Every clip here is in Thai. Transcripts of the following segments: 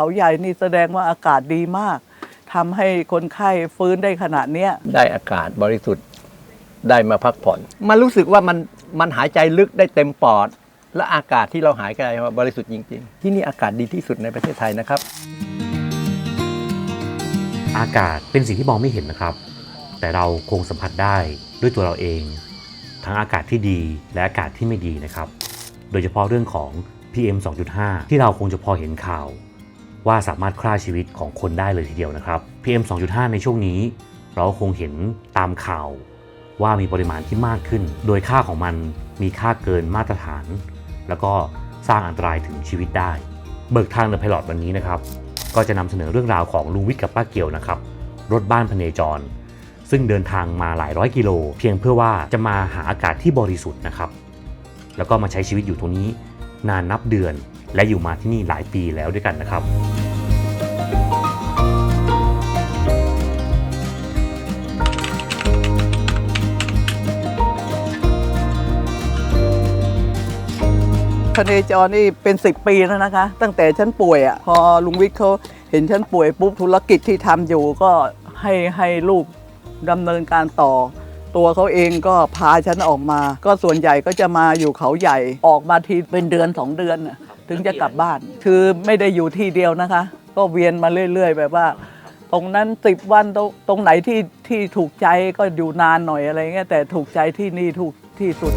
เขาใหญ่นี่แสดงว่าอากาศดีมากทำให้คนไข้ฟื้นได้ขนาดเนี้ย ได้อากาศบริสุทธิ์ได้มาพักผ่อน มันรู้สึกว่ามันมันหายใจลึกได้เต็มปอด และอากาศที่เราหายใจมาบริสุทธิ์จริง ๆ ที่นี่อากาศดีที่สุดในประเทศไทยนะครับ อากาศเป็นสิ่งที่มองไม่เห็นนะครับ แต่เราคงสัมผัสได้ด้วยตัวเราเอง ทั้งอากาศที่ดีและอากาศที่ไม่ดีนะครับ โดยเฉพาะเรื่องของ PM 2.5 ที่เราคงจะพอเห็นข่าว ว่าสามารถฆ่าชีวิตของคนได้เลยทีเดียวนะครับ PM 2.5 ในช่วงนี้ เราคงเห็นตามข่าวว่ามีปริมาณที่มากขึ้น โดยค่าของมันมีค่าเกินมาตรฐาน แล้วก็สร้างอันตรายถึงชีวิตได้ เบิกทางเดอะไพลอตวันนี้นะครับ ก็จะนำเสนอเรื่องราวของลุงวิทย์กับป้าเกียวนะครับ รถบ้านพเนจร ซึ่งเดินทางมาหลายร้อยกิโล เพียงเพื่อว่าจะมาหาอากาศที่บริสุทธิ์นะครับ แล้วก็มาใช้ชีวิตอยู่ตรงนี้นานนับเดือน และอยู่มาที่นี่หลายปีแล้วด้วยกันนะครับ พเนจรนี่เป็น 10 ปีแล้วนะคะ ตั้งแต่ฉันป่วยอะพอลุงวิทย์เขาเห็นฉันป่วยปุ๊บธุรกิจที่ทำอยู่ก็ให้ให้ลูกดำเนินการต่อ ตัวเขาเองก็พาฉันออกมา ก็ส่วนใหญ่ก็จะมาอยู่เขาใหญ่ออกมาทีเป็นเดือนสองเดือนน่ะถึงจะกลับบ้าน คือไม่ได้อยู่ที่เดียวนะคะ ก็เวียนมาเรื่อย ๆ แบบว่า ตรงนั้นสิบวันตรงตรงไหนที่ที่ถูกใจก็อยู่นานหน่อยอะไรเงี้ยแต่ถูกใจที่นี่ถูกที่สุด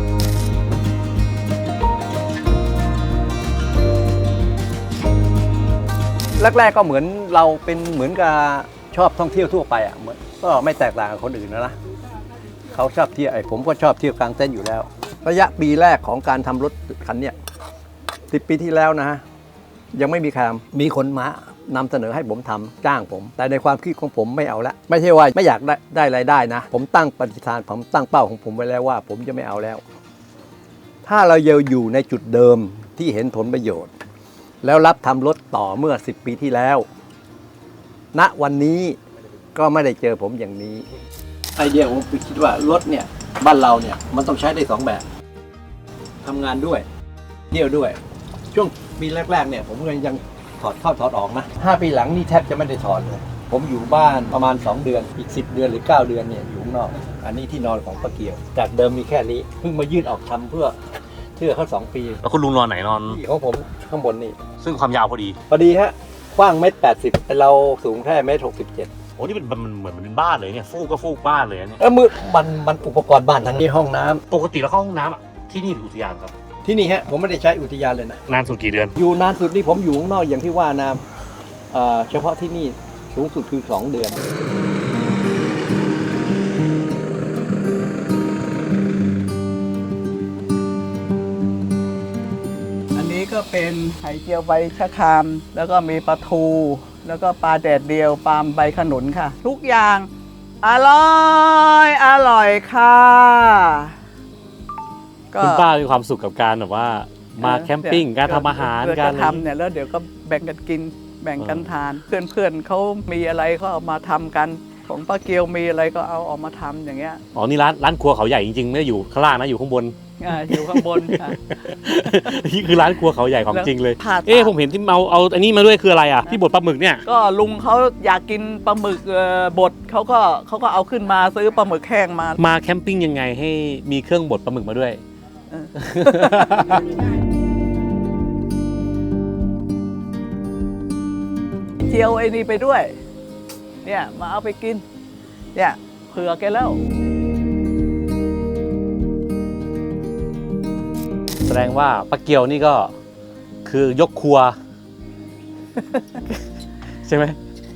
แรกๆก็เหมือนเราเป็นเหมือนกับชอบท่องเที่ยวทั่วไปอะเหมือนก็ไม่แตกต่างกับคนอื่นนะนะเขาชอบเที่ยวไอ้ผมก็ชอบเที่ยวกลางเต้นท์อยู่แล้ว ระยะปีแรกของการทำรถคันเนี้ยสิปีที่แล้วนะฮะยังไม่มีใครทำมีคนมานำเสนอให้ผมทำจ้างผม แต่ในความคิดของผมไม่เอาละไม่ใช่ว่าไม่อยากได้ได้รายได้นะ ผมตั้งปฏิฐานผมตั้งเป้าของผมไว้แล้วว่า ผมจะไม่เอาแล้ว ถ้าเรายังอยู่ในจุดเดิมที่เห็นผลประโยชน์ แล้วรับทำรถต่อเมื่อ 10 ปีที่แล้ว ณวันนี้ก็ไม่ได้เจอผมอย่างนี้ ไอเดียผมคิดว่ารถเนี่ยบ้านเราเนี่ยมันต้องใช้ได้สองแบบทำงานด้วยเที่ยวด้วย ช่วงปีแรกๆเนี่ยผมก็ยังถอดเข้าถอดออกนะห้าปีหลังนี่แทบจะไม่ได้ถอดเลย ผมอยู่บ้านประมาณ 2 เดือนอีก 10 เดือนหรือ 9 เดือนเนี่ยอยู่ข้างนอก อันนี้ที่นอนของป้าเกียว จากเดิมมีแค่นี้เพิ่งมายื่นออกทำเพื่อ เพื่อเขาสองปีแล้วคุณลุงนอนไหนนอน ที่ของผมข้างบนนี่ซึ่งความยาวพอดีพอดีฮะกว้างเมตรแปดสิบเราสูงแค่เมตรหกสิบเจ็ดโอ้นี่เป็นมันเหมือนเป็นบ้านเลยเนี่ยฟูกก็ฟูกบ้านเลยนะเนี่ยเออมือมันมันอุปกรณ์บ้านทั้งนี้ห้องน้ำปกติแล้วเข้าห้องน้ำอะที่นี่หรืออุทยานครับที่นี่ฮะผมไม่ได้ใช้อุทยานเลยนะ นานสุดกี่เดือน อยู่นานสุดนี่ผมอยู่ข้างนอกอย่างที่ว่านะเอ่อเฉพาะที่นี่สูงสุดคือ2เดือน เป็นไข่เจียวใบชะคราม แล้วก็มีปลาทู แล้วก็ปลาแดดเดียวปลาใบขนุนค่ะ ทุกอย่างอร่อยอร่อยค่ะก็คุณป้ามีความสุขกับการแบบว่า มาแคมปิ้งการทำอาหารเดี๋ยวการจะทำเนี่ยแล้วเดี๋ยวก็แบ่งกันกินแบ่งกันทาน เพื่อนๆเขามีอะไรก็เอามาทำกัน ของป้าเกียวมีอะไรก็เอาออกมาทำอย่างเงี้ยอ๋อนี่ร้านร้านครัวเขาใหญ่จริงๆไม่ได้อยู่ข้างล่างนะอยู่ข้างบน อ่าอยู่ข้างบนค่ะนี่คือร้านครัวเขาใหญ่ของจริงเลย ผ่าตัดเอ๊ะผมเห็นที่เอาเอาอันนี้มาด้วยคืออะไรอะที่บดปลาหมึกเนี่ยก็ลุงเขาอยากกินปลาหมึกเอ่อบดเขาก็เขาก็เอาขึ้นมาซื้อปลาหมึกแห้งมา มาแคมปิ้งยังไงให้มีเครื่องบดปลาหมึกมาด้วย เออ เจียวไอ้นี่ไปด้วย เนี่ยมาเอาไปกิน เนี่ยเผื่อแกแล้ว แสดงว่าป้าเกียวนี่ก็คือยกครัว ใช่ไหม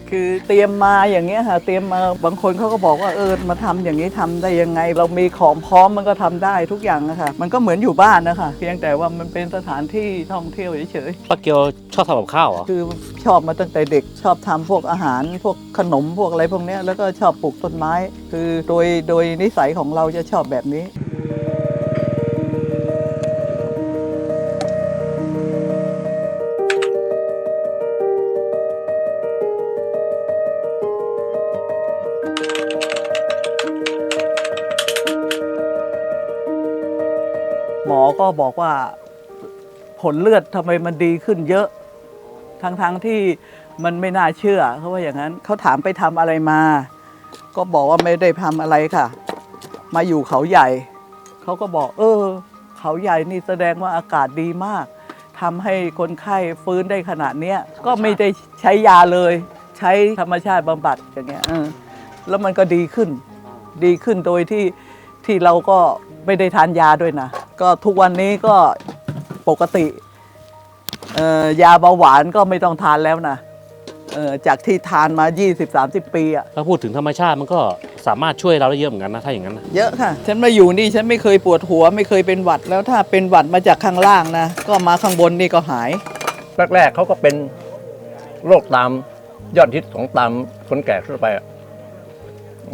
คือเตรียมมาอย่างเงี้ยค่ะเตรียมมาบางคนเขาก็บอกว่าเออมาทำอย่างนี้ทำได้ยังไง เรามีของพร้อมมันก็ทำได้ทุกอย่างนะคะมันก็เหมือนอยู่บ้านนะคะเพียงแต่ว่ามันเป็นสถานที่ท่องเที่ยวเฉยป้าเกียวชอบทำกับข้าวเหรอๆคือชอบมาตั้งแต่เด็กชอบทำพวกอาหาร พวกขนมพวกอะไรพวกเนี้ยแล้วก็ชอบปลูกต้นไม้ คือโดยโดยนิสัยของเราจะชอบแบบนี้ ก็บอกว่าผลเลือดทำไมมันดีขึ้นเยอะ ทั้งๆที่มันไม่น่าเชื่อเขาว่าอย่างนั้นเขาถามไปทำอะไรมา ก็บอกว่าไม่ได้ทำอะไรค่ะ มาอยู่เขาใหญ่ เขาก็บอก เออ เขาใหญ่นี่แสดงว่าอากาศดีมากทำให้คนไข้ฟื้นได้ขนาดเนี้ยก็ไม่ได้ใช้ยาเลย ใช้ธรรมชาติบำบัดอย่างเงี้ยเออแล้วมันก็ดีขึ้น ดีขึ้นโดยที่ที่เราก็ไม่ได้ทานยาด้วยนะ ก็ทุกวันนี้ก็ปกติเอ่อยาเบาหวานก็ไม่ต้องทานแล้วนะเออจากที่ทานมา 20-30 ปีอะถ้าพูดถึงธรรมชาติมันก็สามารถช่วยเราได้เยอะเหมือนกันนะถ้าอย่างนั้นนะเยอะค่ะ ฉันมาอยู่นี่ฉันไม่เคยปวดหัว ไม่เคยเป็นหวัดแล้วถ้าเป็นหวัดมาจากข้างล่างนะ ก็มาข้างบนนี่ก็หาย แรกๆเขาก็เป็นโรคตามยอดฮิตของตามคนแก่ทั่วไปอะ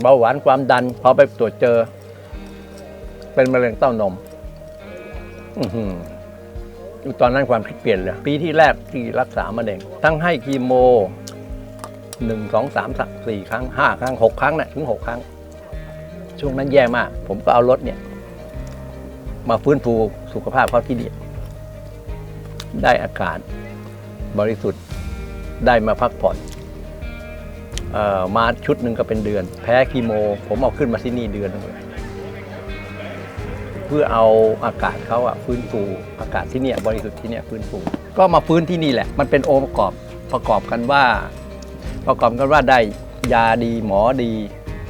เบาหวานความดันพอไปตรวจเจอ เป็นมะเร็งเต้านม อือตอนนั้นความคิดเปลี่ยนเลย ปีที่แรกที่รักษามะเร็งทั้งให้คีโมหนึ่งสองสามสี่ครั้งห้าครั้งหกครั้งนะถึงหกครั้ง ช่วงนั้นแย่มาก ผมก็เอารถเนี่ย มาฟื้นฟูสุขภาพเขาที่นี่ได้อากาศบริสุทธิ์ได้มาพักผ่อนออมาชุดหนึ่งก็เป็นเดือน แพ้คีโม ผมเอาขึ้นมาที่นี่เดือนหนึงเลย พื่อเอาอากาศเขาอะฟื้นฟูอากาศที่เนี่ยบริสุทธิ์ที่เนี่ยฟื้นฟูก็มาฟื้นที่นี่แหละ มันเป็นองค์ประกอบประกอบกันว่า ประกอบกันว่าได้ยาดีหมอดี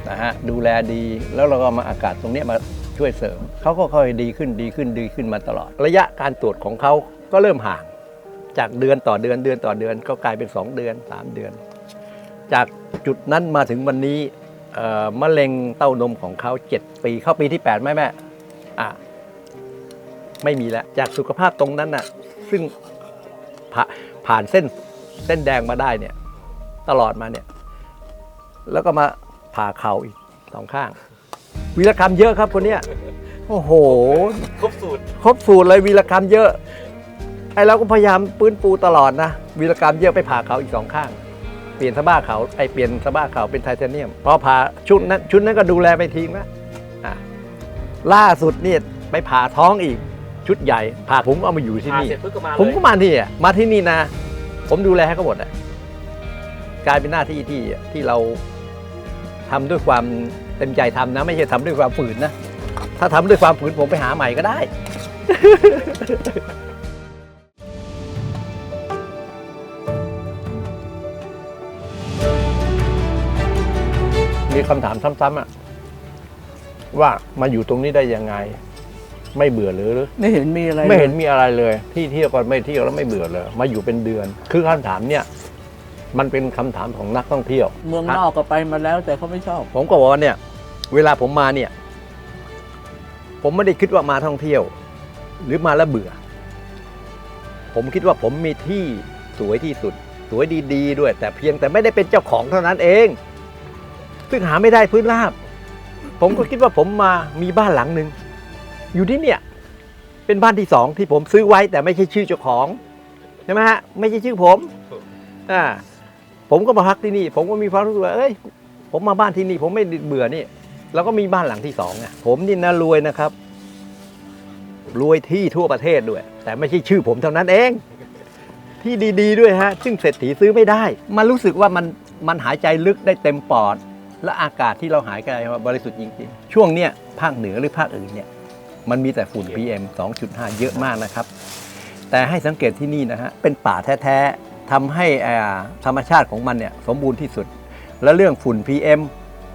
นะฮะดูแลดีแล้วเราก็มาอากาศตรงนี้มาช่วยเสริมเขาก็ค่อยดีขึ้นดีขึ้นดีขึ้นมาตลอด ระยะการตรวจของเขาก็เริ่มห่าง จากเดือนต่อเดือนเดือนต่อเดือน ก็กลายเป็น 2 เดือน 3 เดือน จากจุดนั้นมาถึงวันนี้มะเร็งเต้านมของเขา7ปีเข้าปีที่ 8 ไหมแม่ อะไม่มีแล้วจากสุขภาพตรงนั้นน่ะ ซึ่งผ่าผ่านเส้นเส้นแดงมาได้เนี่ย ตลอดมาเนี่ย แล้วก็มาผ่าเข่าอีกสองข้าง วีรกรรมเยอะครับคนเนี้ยโอ้โห ครบสูตร ครบสูตรเลยวีรกรรมเยอะไอ้เราก็พยายามปื้นปูตลอดนะวีรกรรมเยอะไปผ่าเขาอีกสองข้าง เปลี่ยนสะบ้าเขาไอ้เปลี่ยนสะบ้าเขาเป็นไทเทเนียมพอผ่าชุดนั้นชุดนั้นก็ดูแลไปทิ้งนะอะ ล่าสุดเนี่ยไปผ่าท้องอีกชุดใหญ่ผ่าผมเอามาอยู่ที่ผ่านี่ เสร็จปุ๊บก็มาผมเลยก็มาที่อะมาที่นี่นะ ผมดูแลให้เขาหมดอะกลายเป็นหน้าที่ที่ที่เราทำด้วยความเต็มใจทำนะ ไม่ใช่ทำด้วยความฝืนนะ ถ้าทำด้วยความฝืนผมไปหาใหม่ก็ได้ มีคำถามซ้ำๆอะ ว่ามาอยู่ตรงนี้ได้ยังไง ไม่เบื่อหรือไม่เห็นมีอะไรไม่เห็นลยมีอะไรเลย ที่เที่ยวก็ไม่เที่ยวแล้วไม่เบื่อเลย มาอยู่เป็นเดือน คือคำถามเนี่ย มันเป็นคำถามของนักท่องเที่ยว เมืองนอกก็ไปมาแล้วแต่เขาไม่ชอบ ผมก็บอกว่าเนี่ย เวลาผมมาเนี่ย ผมไม่ได้คิดว่ามาท่องเที่ยว หรือมาแล้วเบื่อ ผมคิดว่าผมมีที่สวยที่สุด สวยดี ๆ ด้วย แต่เพียงแต่ไม่ได้เป็นเจ้าของเท่านั้นเอง ซึ่งหาไม่ได้พื้นราบ ผมก็คิดว่าผมมามีบ้านหลังหนึ่งอยู่ที่เนี่ย เป็นบ้านที่สองที่ผมซื้อไว้แต่ไม่ใช่ชื่อเจ้าของใช่ไหมฮะไม่ใช่ชื่อผมอ่าผมก็มาพักที่นี่ ผมก็มีความรู้สึกว่าเอ้ย ผมมาบ้านที่นี่ ผมไม่เบื่อนี่แล้วก็มีบ้านหลังที่สองไงผมนี่นะรวยนะครับ รวยที่ทั่วประเทศด้วย แต่ไม่ใช่ชื่อผมเท่านั้นเอง ที่ดี ๆ ด้วยฮะ ซึ่งเศรษฐีซื้อไม่ได้ มันรู้สึกว่ามันมันหายใจลึกได้เต็มปอด และอากาศที่เราหายใจมาบริสุทธิ์จริงๆ ช่วงเนี้ยภาคเหนือหรือภาคอื่นเนี่ยมันมีแต่ฝุ่น PM 2.5 เยอะมากนะครับ แต่ให้สังเกตที่นี่นะฮะเป็นป่าแท้ๆทำให้อ่าธรรมชาติของมันเนี่ยสมบูรณ์ที่สุด และเรื่องฝุ่น PM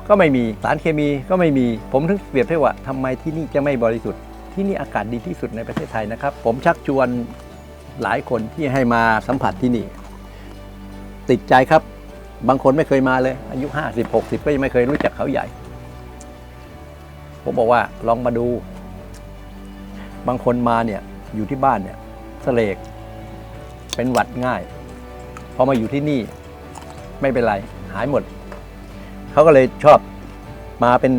ก็ไม่มีสารเคมีก็ไม่มีผมถึงเปรียบเทียบว่าทำไมที่นี่จะไม่บริสุทธิ์ที่นี่อากาศดีที่สุดในประเทศไทยนะครับ ผมชักชวนหลายคนที่ให้มาสัมผัสที่นี่ ติดใจครับ บางคนไม่เคยมาเลย อายุ50 60 ก็ยังไม่เคยรู้จักเขาใหญ่ ผมบอกว่าลองมาดู บางคนมาเนี่ยอยู่ที่บ้านเนี่ยสเสลกเป็นหวัดง่าย พอมาอยู่ที่นี่ไม่เป็นไร หายหมด เขาก็เลยชอบมาเป็น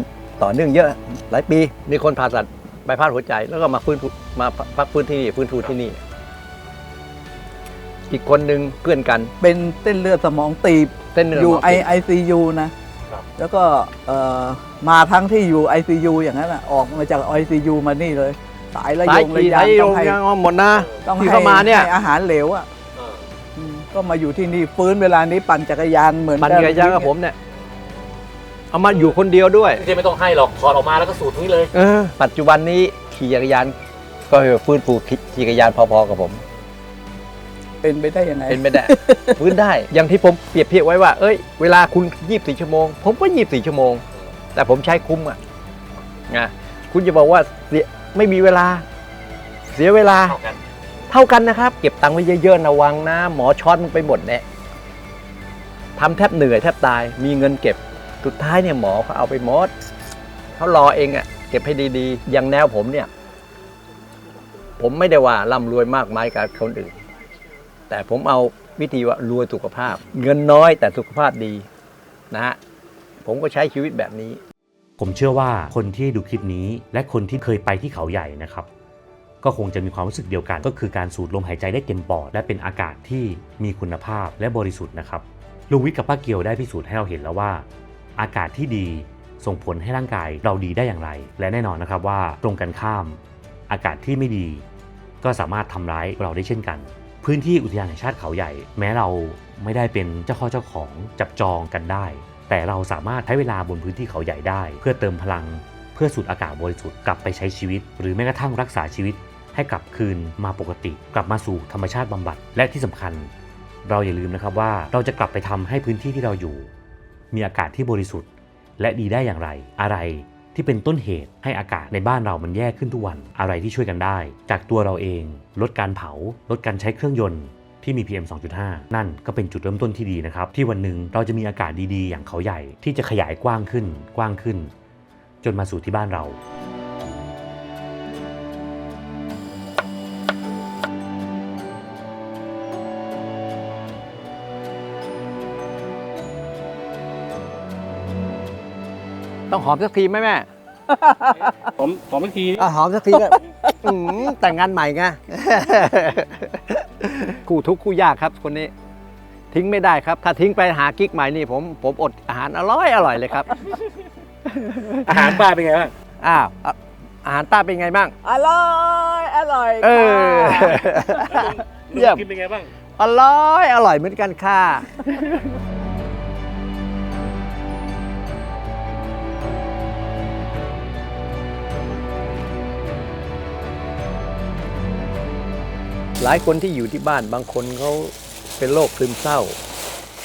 ต่อเนื่องเยอะหลายปี มีคนผ่าตัดใบพัดหัวใจ แล้วก็มาฟื้นมาพักฟื้นที่นี่ฟื้นฟูที่นี่ อีกคนหนึ่งเพื่อนกัน เป็นเส้นเลือดสมองตีบ ส้นเนื้ออยู่หมไอตีบไอซียูนะครับแล้วก็เอ่อมาทั้งที่อยู่ไอซียูอย่างนั้นอะออกมาจากไอซียูมานี่เลย สายระสายยงระขี่ยาสางยโยต้องงให้ยางหมดนะต้องที่ให้เข้ามาเนี่ยให้อาหารเหลวอะเอออืมเก็มาอยู่ที่นี่ฟื้นเวลานี้ปั่นจักรยานเหมือนปั่นจักรยานกับผมเนี่ยเอามาอยู่คนเดียวด้วยที่ไม่ต้องให้หรอกถอดออกมาแล้วก็สูตรนี้เลยเออปัจจุบันนี้ขี่จักรยานก็ฟื้นฟูขี่จักรยานพอๆกับผม เป็นไปได้ยังไง เป็นไม่ได้ฟื้นได้ อย่างที่ผมเปรียบเทียบไว้ว่า เอ้ย เวลาคุณ 24 ชั่วโมง ผมก็ 24 ชั่วโมง แต่ผมใช้คุ้มอะนะคุณจะบอกว่าเสียไม่มีเวลา เสียเวลา เท่ากัน เท่ากันนะครับ เก็บตังค์ไว้เยอะๆนะวังนะ หมอช็อตมันไปหมดเนี่ยทำแทบเหนื่อยแทบตาย มีเงินเก็บ สุดท้ายเนี่ยหมอเขาเอาไปหมดเขารอเองอะเก็บให้ดีๆ อย่างแนวผมเนี่ย ผมไม่ได้ว่าร่ำรวยมากมายกับคนอื่น แต่ผมเอาวิธีว่ารวยสุขภาพ เงินน้อยแต่สุขภาพดีนะฮะผมก็ใช้ชีวิตแบบนี้ ผมเชื่อว่าคนที่ดูคลิปนี้และคนที่เคยไปที่เขาใหญ่นะครับ ก็คงจะมีความรู้สึกเดียวกัน ก็คือการสูดลมหายใจได้เต็มปอด และเป็นอากาศที่มีคุณภาพและบริสุทธิ์นะครับลุงวิทย์กับป้าเกียวได้พิสูจน์ให้เราเห็นแล้วว่า อากาศที่ดีส่งผลให้ร่างกายเราดีได้อย่างไร และแน่นอนนะครับว่าตรงกันข้าม อากาศที่ไม่ดี ก็สามารถทำร้ายเราได้เช่นกัน พื้นที่อุทยานแห่งชาติเขาใหญ่ แม้เราไม่ได้เป็นเจ้าข้อเจ้าของจับจองกันได้ แต่เราสามารถใช้เวลาบนพื้นที่เขาใหญ่ได้ เพื่อเติมพลัง เพื่อสูดอากาศบริสุทธิ์กลับไปใช้ชีวิต หรือแม้กระทั่งรักษาชีวิต ให้กลับคืนมาปกติ กลับมาสู่ธรรมชาติบำบัดและที่สำคัญ เราอย่าลืมนะครับว่าเราจะกลับไปทำให้พื้นที่ที่เราอยู่ มีอากาศที่บริสุทธิ์ และดีได้อย่างไรอะไร ที่เป็นต้นเหตุให้อากาศในบ้านเรามันแย่ขึ้นทุกวัน อะไรที่ช่วยกันได้ จากตัวเราเอง ลดการเผา ลดการใช้เครื่องยนต์ที่มี PM 2.5 นั่นก็เป็นจุดเริ่มต้นที่ดีนะครับ ที่วันหนึ่งเราจะมีอากาศดีๆ อย่างเขาใหญ่ที่จะขยายกว้างขึ้น กว้างขึ้น จนมาสู่ที่บ้านเรา ต้องหอมสักทีไหมแม่ ผมผมอีกทีอะหอมสักทีก็ อืมแต่งงานใหม่ไง คู่ทุกข์คู่ยากครับ คนนี้ ทิ้งไม่ได้ครับ ถ้าทิ้งไปหากิ๊กใหม่นี่ ผมผมอดอาหารอร่อยอร่อยเลยครับ อาหารป้าเป็นไงบ้างอ้าวอะอาหารป้าเป็นไงบ้าง อร่อย อร่อยเออ ค่ะ เยี่ยม กินเป็นไงบ้าง อร่อย อร่อยเหมือนกันค่ะ ลายคนที่อยู่ที่บ้านบางคนเขาเป็นโรคซึมเศร้า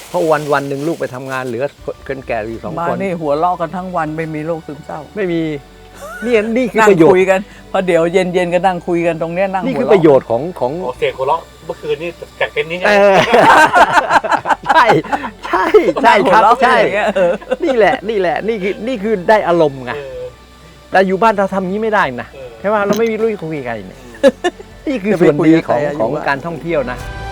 เพราะวันวันๆหนึ่งลูกไปทำงานเหลือคนแก่อยู่สองมาคนนี่หัวเราะกันทั้งวันไม่มีโรคซึมเศร้า ไม่มีนี่นี่คือนั่งประโยชคุยน์กันพอเดี๋ยวเย็นๆก็นั่งคุยกันตรงเนี้ยนั่งนี่หัวคือเราะประโยชน์ของของโอเสียงหัวเราะเมื่อคืนนี้จากเต็นท์นี้ใช่เอไหมอใช่ใช่ใช่นั่งหัควรับเราะกันใช่อย่างเงี้ยเออนี่แหละนี่แหละนี่คือนี่คือได้อารมณ์ไงเออแต่อยู่บ้านเราทำงี้ไม่ได้นะเออใช่ไหมเราไม่มีรู้คุยกันเนี่ย นี่คือจะไปส่วนคุยดีกับของใครอะของอยู่บ้านการท่องเที่ยวนะเ